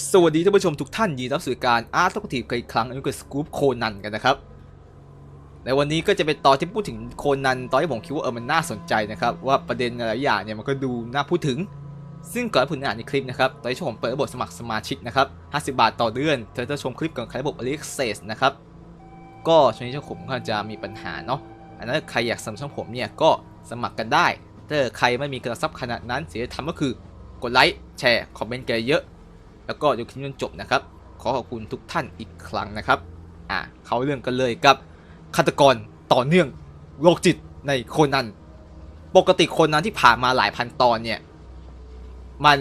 สวัสดีท่านผู้ชมทุกท่านยินดีต้อนรับสู่การอาร์ตทกทีฟกันอีกครั้งอันนี้คือสกู๊ปโคนันกันนะครับ ในวันนี้ก็จะเป็นตอนที่พูดถึงโคนันตอนที่ผมคิดว่าเออมันน่าสนใจนะครับว่าประเด็นหลายอย่างเนี่ยมันก็ดูน่าพูดถึง ซึ่งก่อนที่ผมจะอ่านในคลิปนะครับตอนที่ผมเปิดระบบสมัครสมาชิกนะครับ50 บาทต่อเดือนเธอจะชมคลิปก่อนใครระบบ a l e x a s นะครับก็ช่วงนี้ช่องผมก็จะมีปัญหาเนาะอันนั้นใครอยากสมัครช่องผมเนี่ยก็สมัครกันได้ถ้าใครไม่มีกระซับขนาดนั้นสิ่งที่ทำก็คือกดไลค์แชร์คอมเมนต์กันเยอะ แล้วก็ดูคลิปจนจบนะครับ ขอขอบคุณทุกท่านอีกครั้งนะครับอะเขาเรื่องกันเลยกับฆาตกรต่อเนื่องโรคจิตในโคนันปกติโคนันที่ผ่านมาหลายพันตอนเนี่ย มัน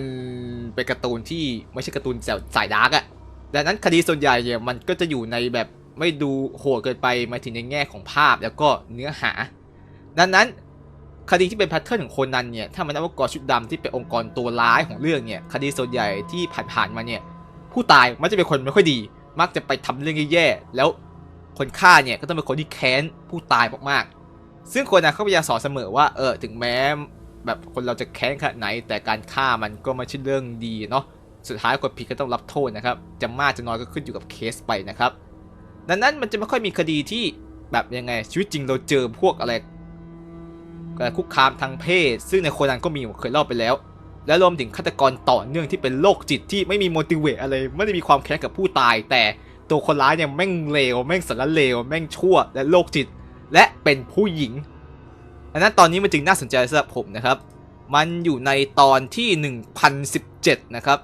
เป็นการ์ตูนที่ไม่ใช่การ์ตูนสายดาร์กอะดังนั้นคดีส่วนใหญ่เนี่ยมันก็จะอยู่ในแบบไม่ดูโหดเกินไปมาถึงในแง่ของภาพแล้วก็เนื้อหา ดังนั้น คดีที่เป็นแพทเทิร์นของโคนันเนี่ยถ้ามันนับว่ากอชุดดำที่เป็นองค์กรตัวร้ายของเรื่องเนี่ยคดีส่วนใหญ่ที่ผ่านๆมาเนี่ยผู้ตายมักจะเป็นคนไม่ค่อยดี มักจะไปทำเรื่องแย่ๆแล้วคนฆ่าเนี่ยก็ต้องเป็นคนที่แค้นผู้ตายมากๆ ซึ่งคนนะเขาพยายามสอนเสมอว่าเออถึงแม้แบบคนเราจะแค้นขนาดไหน แต่การฆ่ามันก็ไม่ใช่เรื่องดีเนาะสุดท้ายคนผิดก็ต้องรับโทษนะครับ จะมากจะน้อยก็ขึ้นอยู่กับเคสไปนะครับ ดังนั้นมันจะไม่ค่อยมีคดีที่แบบยังไงชีวิตจริงเราเจอพวกอะไร การคุกคามทางเพศ ซึ่งในโคนันก็มีผมเคยเล่าไปแล้ว และรวมถึงฆาตกรต่อเนื่องที่เป็นโรคจิตที่ไม่มี motivate อะไร ไม่ได้มีความแค้นกับผู้ตาย แต่ตัวคนร้ายเนี่ยแม่งเลวแม่งสารเลวแม่งชั่ว และโรคจิต และเป็นผู้หญิงดังนั้นตอนนี้มันจึงน่าสนใจสำหรับผมนะครับ มันอยู่ในตอนที่ 1017 นะครับ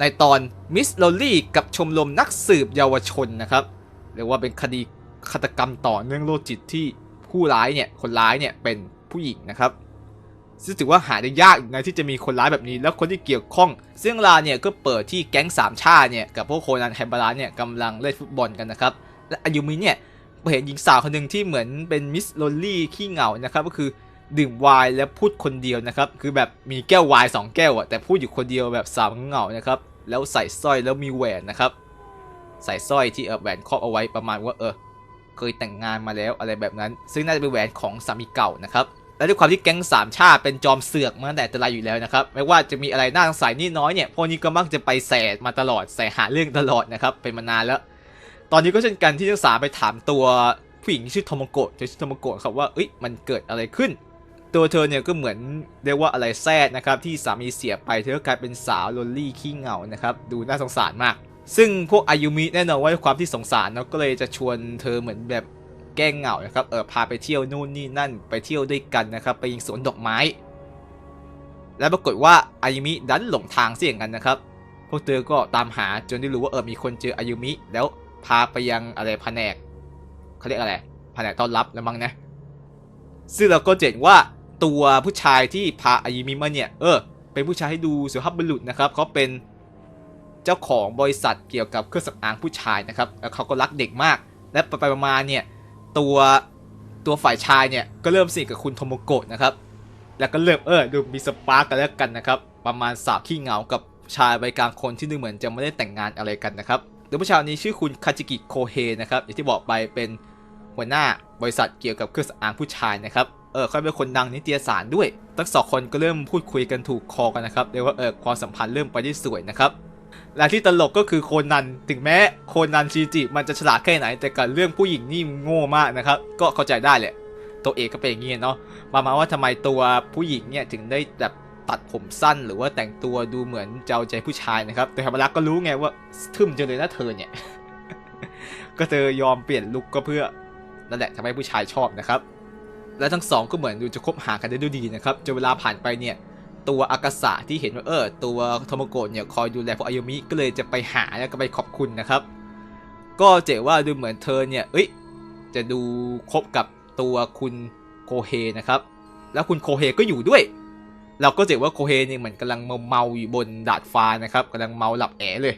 ในตอนมิสโลลี่กับชมรมนักสืบเยาวชนนะครับเรียกว่าเป็นคดีฆาตกรรมต่อเนื่องโรคจิตที่ผู้ร้ายเนี่ย คนร้ายเนี่ยเป็น ผู้หญิงนะครับซึ่งถือว่าหาได้ยากนะที่จะมีคนร้ายแบบนี้ แล้วคนที่เกี่ยวข้อง ซึ่งลาเนี่ยก็เปิดที่แก๊งสามชาติเนี่ยกับพวกโคนันไฮมบาระเนี่ยกำลังเล่นฟุตบอลกันนะครับ และอายุมิเนี่ยเห็นหญิงสาวคนหนึ่งที่เหมือนเป็นมิสโลลี่ขี้เหงานะครับก็คือดื่มไวน์และพูดคนเดียวนะครับ คือแบบมีแก้วไวน์สองแก้วอะแต่พูดอยู่คนเดียวแบบสาวเหงานะครับแล้วใส่สร้อยแล้วมีแหวนนะครับ ใส่สร้อยที่เออแหวนครอบเอาไว้ประมาณว่าเออเคยแต่งงานมาแล้วอะไรแบบนั้น ซึ่งน่าจะเป็นแหวนของสามีเก่านะครับ และด้วยความที่แก๊งสามชาติเป็นจอมเสือกมาตั้งแต่แต่ไรอยู่แล้วนะครับไม่ว่าจะมีอะไรน่าสงสัยนิดน้อยเนี่ยพวกนี้ก็มักจะไปแสมาตลอดใส่หาเรื่องตลอดนะครับเป็นมานานแล้ว ตอนนี้ก็เช่นกันที่ทั้งสาไปถามตัวผู้หญิงชื่อโทโมโกะชื่อโทโมโกะครับว่าเอ้ยมันเกิดอะไรขึ้น ตัวเธอเนี่ยก็เหมือนเรียกว่าอะไรแซดนะครับที่สามีเสียไปเธอก็กลายเป็นสาวโลลี่ขี้เหงานะครับดูน่าสงสารมากซึ่งพวกอายุมิแน่นอนว่าด้วยความที่สงสารเนาะก็เลยจะชวนเธอเหมือนแบบ แกล้งเหงานะครับเออพาไปเที่ยวนู่นนี่นั่นไปเที่ยวด้วยกันนะครับไปยังสวนดอกไม้ และปรากฏว่าอายุมิดันหลงทางเสี่ยงกันนะครับ พวกเธอก็ตามหาจนได้รู้ว่าเออมีคนเจออายุมิ แล้วพาไปยังอะไรแผนกเขาเรียกอะไรแผนกต้อนรับแล้วมั้งนะซึ่งเราก็เห็นว่าตัวผู้ชายที่พาอายุมิมาเนี่ยเออเป็นผู้ชายให้ดูสุภาพบุรุษนะครับเขาเป็นเจ้าของบริษัทเกี่ยวกับเครื่องสำอางผู้ชายนะครับแล้วเขาก็รักเด็กมาก และไปไปๆมาๆเนี่ย ตัวตัวฝ่ายชายเนี่ยก็เริ่มสนิทกับคุณโทโมโกะนะครับ แล้วก็เริ่มเออดูมีสปาร์กกันแล้วกันนะครับ ประมาณสาวขี้เหงากับชายใบกลางคนที่ดูเหมือนจะไม่ได้แต่งงานอะไรกันนะครับโดยผู้ชายคนนี้ชื่อคุณคาจิกิโคเฮนะครับอย่างที่บอกไปเป็นหัวหน้าบริษัทเกี่ยวกับเครื่องสำอางผู้ชายนะครับ เออเขาเป็นคนดังนิตยสารด้วย ทั้งสองคนก็เริ่มพูดคุยกันถูกคอกันนะครับเรียกว่าเออความสัมพันธ์เริ่มไปได้สวยนะครับ และที่ตลกก็คือโคนัน ถึงแม้โคนันชีจิมันจะฉลาดแค่ไหน แต่กับเรื่องผู้หญิงนี่โง่มากนะครับ ก็เข้าใจได้แหละ ตัวเอกก็เป็นอย่างนี้เนาะประมาณว่าทำไมตัวผู้หญิงเนี่ยถึงได้แบบตัดผมสั้นหรือว่าแต่งตัวดูเหมือนเจ้าใจผู้ชายนะครับ แต่ธรรมรักก็รู้ไงว่าทึ่มจังเลยนะเธอเนี่ย ก็เธอยอมเปลี่ยนลุคก็เพื่อนั่นแหละทำให้ผู้ชายชอบนะครับ และทั้งสองก็เหมือนดูจะคบหากันได้ด้วยดีนะครับจนเวลาผ่านไปเนี่ย ตัวอากาศะที่เห็นว่าเออตัวโทโมโกะเนี่ยคอยดูแลพวกอายุมิก็เลยจะไปหาแล้วก็ไปขอบคุณนะครับ ก็เจ๋ว่าดูเหมือนเธอเนี่ยเอ้ยจะดูคบกับตัวคุณโคเฮนะครับ แล้วคุณโคเฮก็อยู่ด้วย เราก็เจ๋ว่าโคเฮเนี่ยเหมือนกำลังเมาเมาอยู่บนดาดฟ้านะครับกำลังเมาหลับแอเลย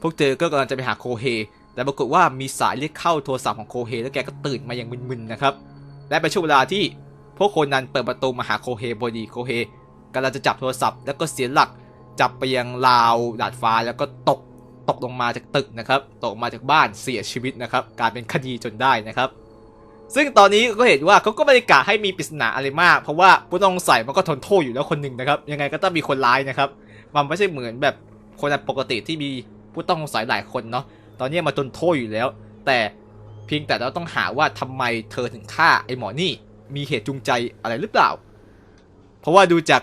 พวกเธอก็กำลังจะไปหาโคเฮแต่ปรากฏว่ามีสายเรียกเข้าโทรศัพท์ของโคเฮแล้วแกก็ตื่นมาอย่างมึนๆนะครับ และเป็นช่วงเวลาที่พวกคนนั้นเปิดประตูมาหาโคเฮพอดีโคเฮ กำลังจะจับโทรศัพท์ แล้วก็เสียหลักจับไปยังราวดาดฟ้าแล้วก็ตกตกลงมาจากตึกนะครับ ตกมาจากบ้านเสียชีวิตนะครับกลารเป็นคดีจนได้นะครับ ซึ่งตอนนี้ก็เห็นว่าเขาก็ไม่ได้กะให้มีปริศนาอะไรมาก เพราะว่าผู้ต้องสงสัยมันก็ทนโทษอยู่แล้วคนหนึ่งนะครับ ยังไงก็ต้องมีคนร้ายนะครับ มันไม่ใช่เหมือนแบบคนปกติที่มีผู้ต้องสงสัยหลายคนเนาะ ตอนนี้มาจนโทษอยู่แล้ว แต่เพียงแต่เราต้องหาว่าทำไมเธอถึงฆ่าไอ้หมอนี่ มีเหตุจูงใจอะไรหรือเปล่า เพราะว่าดูจาก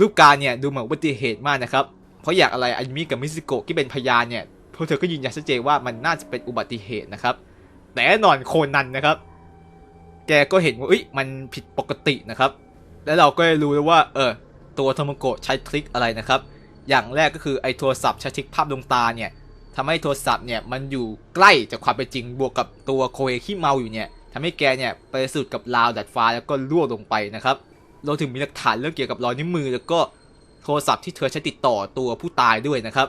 รูปการเนี่ยดูเหมือนอุบัติเหตุมากนะครับ เพราะอยากอะไรอายุมิกับมิซิโกะที่เป็นพยานเนี่ยพวกเธอก็ยืนยันชัดเจนว่ามันน่าจะเป็นอุบัติเหตุนะครับ แต่แน่นอนโคนันนะครับ แกก็เห็นว่าเอ้ยมันผิดปกตินะครับ แล้วเราก็ได้รู้แล้วว่าเออตัวโทโมโกะใช้ทริคอะไรนะครับ อย่างแรกก็คือไอ้โทรศัพท์ใช้ทริคภาพดวงตาเนี่ยทำให้โทรศัพท์เนี่ยมันอยู่ใกล้จากความเป็นจริงบวกกับตัวโคเอที่เมาอยู่เนี่ยทำให้แกเนี่ยไปสุดกับราวดัดฟ้าแล้วก็ล่วงลงไปนะครับ เรวมถึงมีหลักฐานเรื่องเกี่ยวกับรอยนิ้วมือ แล้วก็โทรศัพท์ที่เธอใช้ติดต่อตัวผู้ตายด้วยนะครับ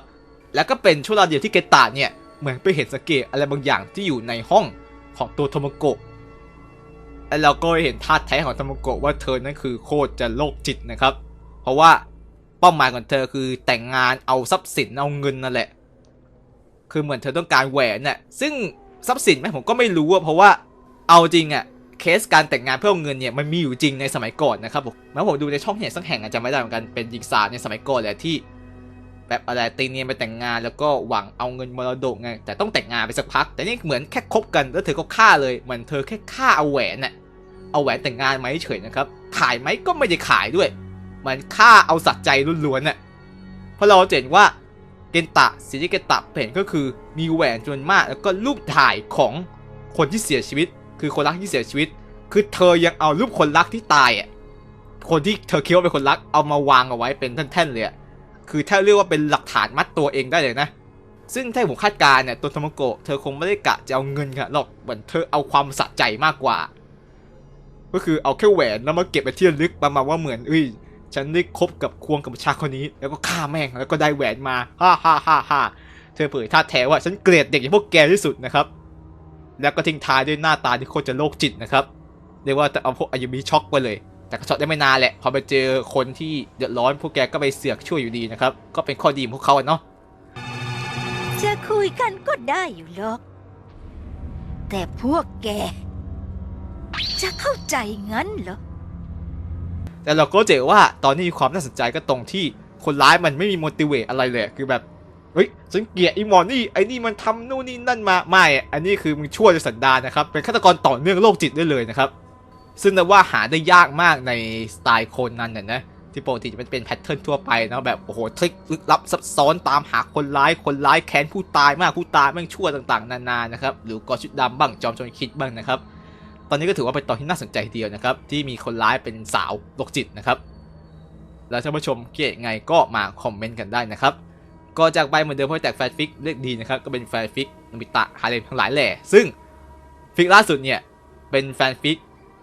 แล้วก็เป็นช่วงเวลาเดียวที่เกตาเนี่ยเหมือนไปเห็นสังเกตอะไรบางอย่างที่อยู่ในห้องของตัวโทโมโกะและเราก็เห็นท่าแท้ของโทโมโกะว่าเธอนั้นคือโคตรจะโรคจิตนะครับ เพราะว่าเป้าหมายของเธอคือแต่งงานเอาทรัพย์สินเอาเงินนั่นแหละ คือเหมือนเธอต้องการแหวนน่ะซึ่งทรัพย์สินไหมผมก็ไม่รู้อะเพราะว่าเอาจริงอะเค สการแต่งงานเพื่อเงินเนี่ยมันมีอยู่จริงในสมัยก่อนนะครับผมแล้ผมดูในช่องเนี่ยสักแห่งอาจจะไม่ได้เหมือนกันเป็นหญิงสาวในสมัยก่อนแหละที่ แบบอะไรตีเนียนไปแต่งงานแล้วก็หวังเอาเงินมรดกไงแต่ต้องแต่งงานไปสักพัก แต่นี่เหมือนแค่คบกันแล้วเธอก็ฆ่าเลยเหมือนเธอแค่ฆ่าเอาแหวนน่ะเอาแหวนแต่งงานไหมเฉยนะครับขายไหมก็ไม่ได้ขายด้วยเหมือนฆ่าเอาสัตว์ใจล้วนๆน่ะเพราะเราเห็นว่าเกนตะสิ่งที่เกนตะเห็นก็คือมีแหวนจำนวนมากแล้วก็รูปถ่ายของคนที่เสียชีวิต คือคนรักที่เสียชีวิต คือเธอยังเอารูปคนรักที่ตายอะคนที่เธอคิดว่าเป็นคนรักเอามาวางเอาไว้เป็นแท่นๆเลยอะคือถ้าเรียกว่าเป็นหลักฐานมัดตัวเองได้เลยนะ ซึ่งถ้าผมคาดการณ์เนี่ยตัวโทโมโกะเธอคงไม่ได้กะจะเอาเงินค่ะหรอกเหมือนเธอเอาความสะใจมากกว่า ก็คือเอาแค่แหวนแล้วมาเก็บไปที่ระลึกประมาณว่าเหมือนเอ้ยฉันได้คบกับควงกับผู้ชาคนนี้ แล้วก็ฆ่าแม่งแล้วก็ได้แหวนมาฮ่าฮ่าฮ่าฮ่าเธอเผยท่าแท้ว่าฉันเกลียดเด็กอย่างพวกแกที่สุดนะครับ แล้วก็ทิ้งท้ายด้วยหน้าตาที่โคตรจะโรคจิตนะครับเรียกว่าจะเอาพวกอายุมิช็อกไปเลย แต่ก็ช็อตได้ไม่นานแหละ พอไปเจอคนที่เดือดร้อนพวกแกก็ไปเสือกช่วยอยู่ดีนะครับ ก็เป็นข้อดีของพวกเขาอะเนาะจะคุยกันก็ได้อยู่หรอก แต่พวกแก จะเข้าใจงั้นเหรอ แต่เราก็เจอว่าตอนนี้ความน่าสนใจก็ตรงที่คนร้ายมันไม่มี motivate อะไรเลย คือแบบ เฮ้ยฉันเกลียดไอ้หมอนี่ไอ้นี่มันทำนู่นนี่นั่นมาไม่ อันนี้คือมึงชั่วจะสันดานนะครับ เป็นฆาตกรต่อเนื่องโรคจิตได้เลยนะครับ ซึ่งนับว่าหาได้ยากมากในสไตล์โคนนั้นน่ะนะที่ปกติจะเป็นแพทเทิร์นทั่วไปนะแบบโอ้โหทริคลึกลับซับซ้อนตามหาคนร้ายคนร้ายแค้นผู้ตายมากผู้ตายแม่งชั่วต่างๆ นานานะครับหรือกอชุดดำบ้างจอมโจรคิดบ้างนะครับตอนนี้ก็ถือว่าเป็นตอนที่น่าสนใจเดียวนะครับ ที่มีคนร้ายเป็นสาวโรคจิตนะครับ แล้วท่านผู้ชมเกลียดไงก็มาคอมเมนต์กันได้นะครับ ก็จากไปเหมือนเดิมเพราะแตกแฟนฟิกเลือกดีนะครับ ก็เป็นแฟนฟิกนบิตะฮาเลมทั้งหลายแหล่ซึ่งฟิกล่าสุดเนี่ย เป็นแฟนฟิก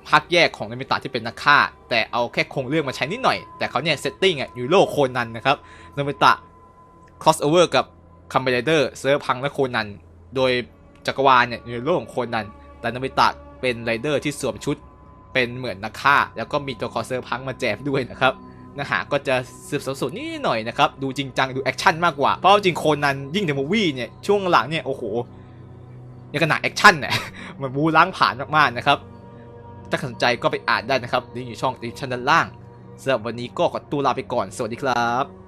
ภาคแยกของนบิตะที่เป็นนักฆ่า แต่เอาแค่โครงเรื่องมาใช้นิดหน่อย แต่เขาเนี่ยเซตติ้งอะอยู่โลกโคนันนะครับนบิตะ cross over กับคัมเบเดอร์เซิร์ฟพังและโคนัน โดยจักรวาลเนี่ยอยู่ในโลกของโคนัน แต่นบิตะเป็นไรเดอร์ที่สวมชุดเป็นเหมือนนักฆ่า แล้วก็มีตัวคอเซอร์พังมาแจมด้วยนะครับ เนื้อหาก็จะสืบสวนนิดหน่อยนะครับ ดูจริงจังดูแอคชั่นมากกว่า เพราะจริงโคนันยิ่งในมูวี่เนี่ย ช่วงหลังเนี่ย โอ้โหยังขนาดแอคชั่นเนี่ยมันบูล้างผ่านมากๆนะครับ ถ้าสนใจก็ไปอ่านได้นะครับลิงก์อยู่ช่องดิสชันด้านล่างสำหรับวันนี้ก็ขอตัวลาไปก่อน สวัสดีครับ